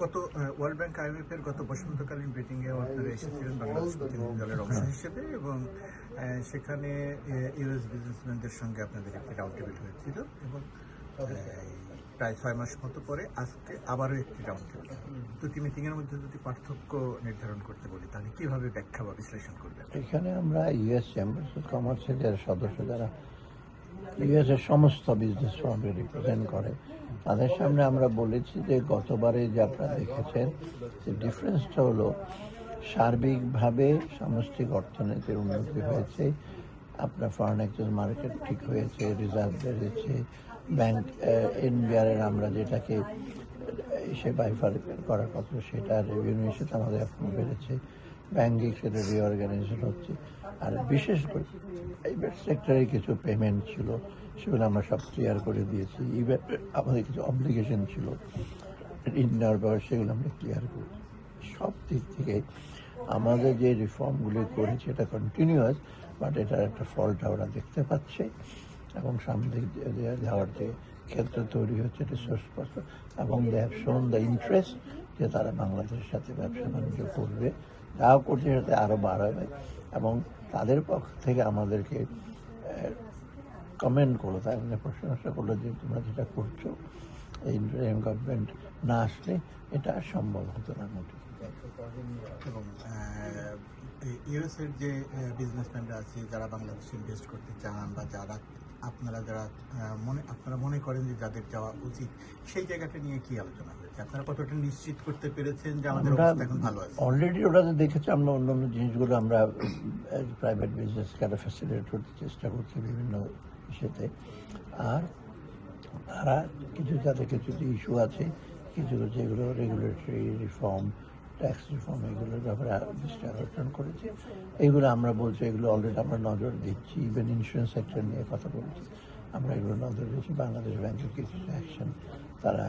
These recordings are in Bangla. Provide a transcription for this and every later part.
গত ওয়ার্ল্ড ব্যাংক আইএমএফ এর গত বসন্তকালীন মিটিং এ আপনারা এসেছিলেন বাংলাদেশ প্রতিনিধি দলের অংশ হিসেবে এবং সেখানে ইউএস বিজনেসম্যানদের সঙ্গে আপনাদের একটি রাউন্ড টেবিল হয়েছিল এবং প্রায় ছয় মাস মতো পরে আজকে আবারও একটি রাউন্ড টেবিল দুটি মিটিং এর মধ্যে যদি পার্থক্য নির্ধারণ করতে বলি তাহলে কীভাবে ব্যাখ্যা বা বিশ্লেষণ করবেন? এখানে আমরা ইউএস চেম্বার্স অফ কমার্সের যারা সদস্য যারা ইউএস এর সমস্ত বিজনেস ফার্মকে রিপ্রেজেন্ট করে। তাদের সামনে আমরা বলেছি যে গতবারে যে আপনারা দেখেছেন, যে ডিফারেন্সটা হলো, সার্বিকভাবে সামষ্টিক অর্থনীতির উন্নতি হয়েছে, আপনার ফরেন এক্সচেঞ্জ মার্কেট ঠিক হয়েছে রিজার্ভ বেড়েছে ব্যাংক এনবিআর এর আমরা যেটাকে, সে বাইফার করার কথা, সেটা রেভিনিউ সেটা আমাদের এখন বেড়েছে। ব্যাংকিং সেটা রিঅর্গানাইজেশন হচ্ছে। আর বিশেষ করে প্রাইভেট সেক্টরে কিছু পেমেন্ট ছিল, সেগুলো আমরা সব ক্লিয়ার করে দিয়েছি। ইভেন আমাদের কিছু অব্লিগেশন ছিল। ঋণ নেওয়ার ব্যাপারে সেগুলো আমরা ক্লিয়ার করেছি সব দিক থেকে আমাদের যে রিফর্মগুলি করেছি, এটা কন্টিনিউয়াস বাট এটার একটা ফলটা ওরা দেখতে পাচ্ছে। এবং সামনে যাওয়ার যে ক্ষেত্র তৈরি হচ্ছে, এটা সুস্পষ্ট। এবং they have shown the interest যে তারা বাংলাদেশের সাথে ব্যবসা বাণিজ্য করবে যাও করছে সাথে আরও বাড়াবে। এবং তাদের পক্ষ থেকে আমাদেরকে কমেন্ট করল তাই আমাদের প্রশংসা করল যে তোমরা যেটা করছ, এই গভর্নমেন্ট না আসলে এটা সম্ভব হতো না মোটেই এবং ইউএস এর যে বিজনেসম্যানরা আছে, যারা বাংলাদেশে ইনভেস্ট করতে চান বা যারা আপনারা যারা মনে আপনারা মনে করেন যে যাদের যাওয়া উচিত সেই জায়গাটা নিয়ে কি আলোচনা হয়েছে? আপনারা কতটা নিশ্চিত করতে পেরেছেন যে আমাদের অবস্থা এখন ভালো আছে? অলরেডি ওরা তো দেখেছে আমরা অন্য অন্য জিনিসগুলো আমরা প্রাইভেট বিজনেসকে আরও ফ্যাসিলিটেট করতে চেষ্টা করছি বিভিন্ন ইস্যুতে আর তারা কিছু যাদের কিছু ইস্যু আছে কিছু যেগুলো রেগুলেটরি রিফর্ম ট্যাক্স রিফর্ম এগুলোর ব্যাপারে দৃষ্টি আকর্ষণ করেছে। এগুলো আমরা বলছি, এগুলো অলরেডি আমরা নজর দিচ্ছি ইভেন ইন্স্যুরেন্স সেক্টর নিয়ে কথা বলছি। আমরা এগুলো নজর দিচ্ছি বাংলাদেশ ব্যাংকের কিছু অ্যাকশন তারা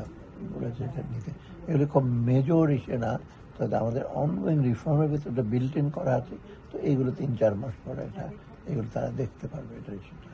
বলেছে এটা নিতে। এগুলো খুব মেজর ইস্যু না, তবে আমাদের অনগোয়িং রিফর্মের ভিতরে বিল্ট ইন করা আছে, তো এইগুলো তিন চার মাস পরে এটা, এগুলো তারা দেখতে পারবে, এটা ইস্যুটা